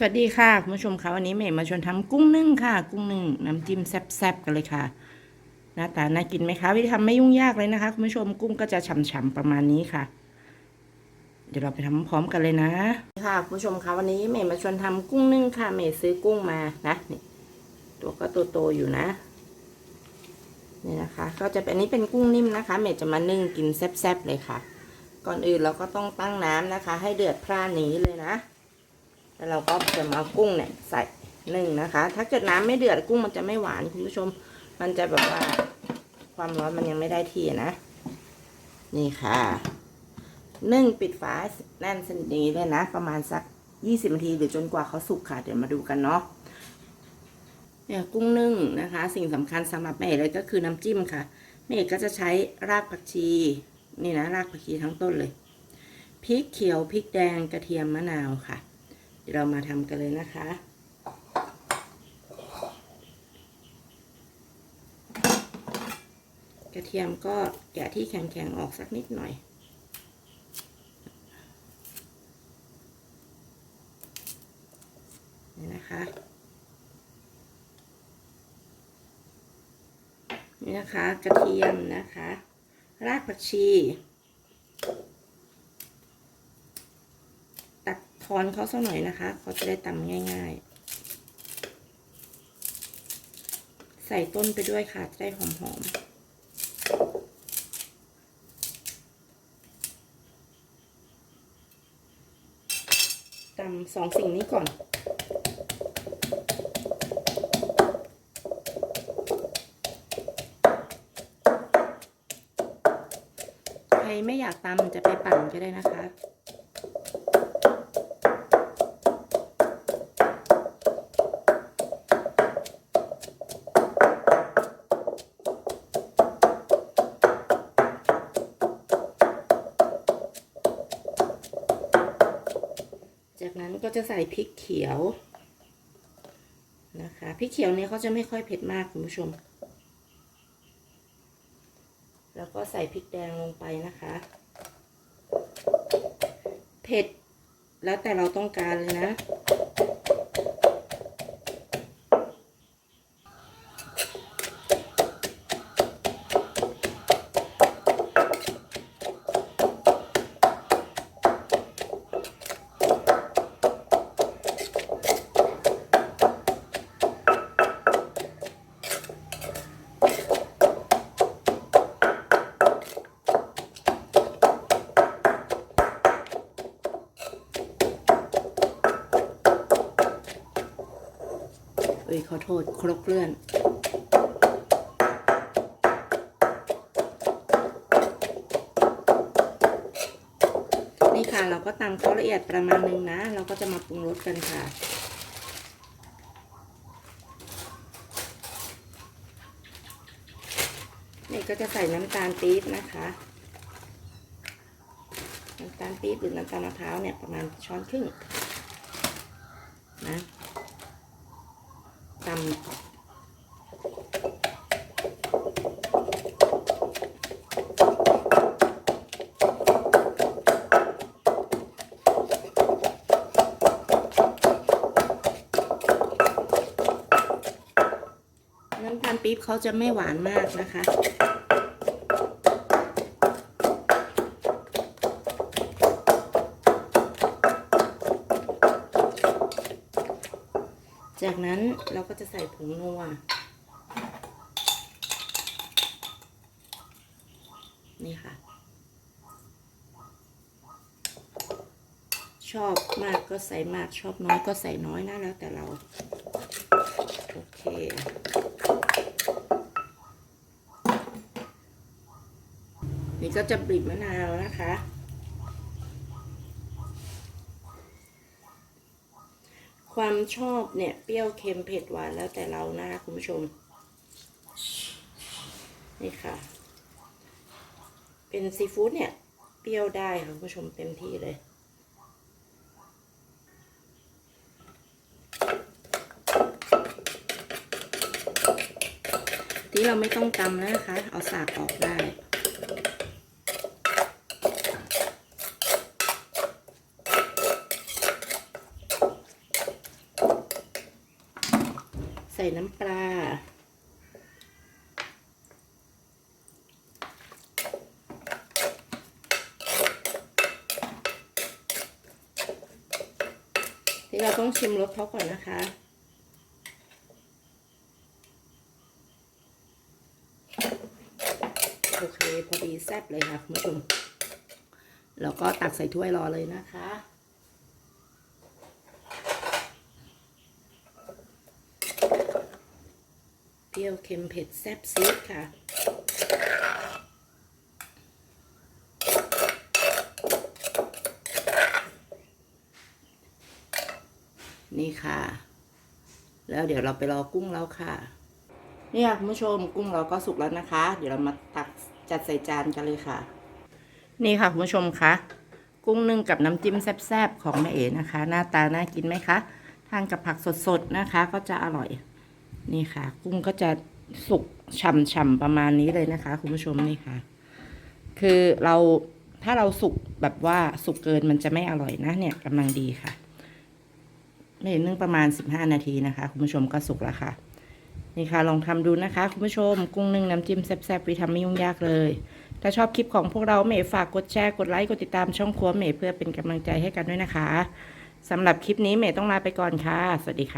สวัสดีค่ะคุณผู้ชมคะวันนี้เมย์มาชวนทำกุ้งนึ่งค่ะ กุ้งนึ่งน้ำจิ้มแซ่บๆกันเลยค่ะหน้าตาน่ากินไหมคะวิธีทำไม่ยุ่งยากเลยนะคะคุณผู้ชมกุ้งก็จะฉ่ำๆประมาณนี้ค่ะ เดี๋ยวเราไปทำพร้อมกันเลยนะค่ะคุณผู้ชมคะวันนี้เมย์มาชวนทำกุ้งนึ่งค่ะเมย์ซื้อกุ้งมานะนี่ตัวก็โตๆอยู่นะนี่นะคะ ก็จะเป็นนี้เป็นกุ้งนิ่มนะคะ เมย์จะมานึ่งกินแซ่บๆเลยค่ะ ก่อนอื่นเราก็ต้องตั้งน้ำนะคะ ให้เดือดพร่านนี้เลยนะ แล้วเราก็จะมากุ้งเนี่ยใส่นึ่งนะคะ ถ้าเกิดน้ำไม่เดือดกุ้งมันจะไม่หวานคุณผู้ชม มันจะแบบว่าความร้อนมันยังไม่ได้ที่นะ นี่ค่ะนึ่งปิดฝาแน่นสนิทอย่างนี้เลยนะ ประมาณสักยี่สิบนาทีหรือจนกว่าเขาสุกค่ะ เดี๋ยวมาดูกันเนาะเนี่ยกุ้งนึ่งนะคะ สิ่งสำคัญสำหรับแม่เลยก็คือน้ำจิ้มค่ะแม่ก็จะใช้รากผักชี นี่นะรากผักชีทั้งต้นเลยพริกเขียวพริกแดงกระเทียมมะนาวค่ะ เรามาทำกันเลยนะคะ กระเทียมก็แกะที่แข็งๆออกสักนิดหน่อย นี่นะคะ นี่นะคะ กระเทียมนะคะ รากผักชี ตัดทอนเขาสักหน่อยนะคะ เขาจะได้ตำง่ายๆ ใส่ต้นไปด้วยค่ะ จะได้หอมๆตำสองสิ่งนี้ก่อน ใครไม่อยากตำจะไปปั่นก็ได้นะคะ ก็จะใส่พริกเขียวนะคะพริกเขียวเนี่ยเขาจะไม่ค่อยเผ็ดมากคุณผู้ชม แล้วก็ใส่พริกแดงลงไปนะคะ เผ็ดแล้วแต่เราต้องการเลยนะ ยขอโทษครกเลื่อนนี่ค่ะเราก็ตำเขาละเอียดประมาณนึงนะ เราก็จะมาปรุงรสกันค่ะนี่ก็จะใส่น้ำตาลปี๊บนะคะน้ำตาลปี๊บหรือน้ำตาลมะพร้าวเนี่ยประมาณช้อนครึ่งนะ ตำน้ำตาลปี๊บเขาจะไม่หวานมากนะคะ จากนั้นเราก็จะใส่ผงนัว นี่ค่ะ ชอบมากก็ใส่มาก ชอบน้อยก็ใส่น้อยนะแล้วแต่เรา โอเคนี่ก็จะบีบมะนาวนะคะ ความชอบเนี่ยเปรี้ยวเค็มเผ็ดหวานแล้วแต่เรานะคะคุณผู้ชม นี่ค่ะ เป็นซีฟู้ดเนี่ย เปรี้ยวได้ค่ะคุณผู้ชมเต็มที่เลย ที่เราไม่ต้องตำแล้วนะคะ เอาสากออกได้ ใส่น้ำปลา ที่เราต้องชิมรสเขาก่อนนะคะโอเคพอดีแซ่บเลยค่ะคุณผู้ชม แล้วก็ตักใส่ถ้วยรอเลยนะคะ เป รี้ยวเค็มเผ็ดแซ่บซีดค่ะ นี่ค่ะ แล้วเดี๋ยวเราไปรอกุ้งแล้วค่ะนี่ค่ะคุณผู้ชมกุ้งเราก็สุกแล้วนะคะ เดี๋ยวเรามาตักจัดใส่จานกันเลยค่ะ นี่ค่ะคุณผู้ชมคะกุ้งนึ่งกับน้ำจิ้มแซ่บๆของแม่เอ๋นะคะ หน้าตาน่ากินไหมคะทานกับผักสดๆนะคะ ก็จะอร่อย นี่ค่ะ กุ้งก็จะสุกฉ่ำๆประมาณนี้เลยนะคะ คุณผู้ชมนี่ค่ะ คือเราถ้าเราสุกแบบว่าสุกเกินมันจะไม่อร่อยนะเนี่ยกำลังดีค่ะไม่นึ่งประมาณ 15 นาทีนะคะ คุณผู้ชมก็สุกแล้วค่ะ นี่ค่ะลองทำดูนะคะ คุณผู้ชม กุ้งนึ่งน้ำจิ้มแซ่บๆวิธีทำไม่ยุ่งยากเลย ถ้าชอบคลิปของพวกเราเมย์ฝากกดแชร์กดไลค์กดติดตามช่องครัวเมย์เพื่อเป็นกำลังใจให้กันด้วยนะคะสำหรับคลิปนี้เมย์ต้องลาไปก่อนค่ะ สวัสดีค่ะ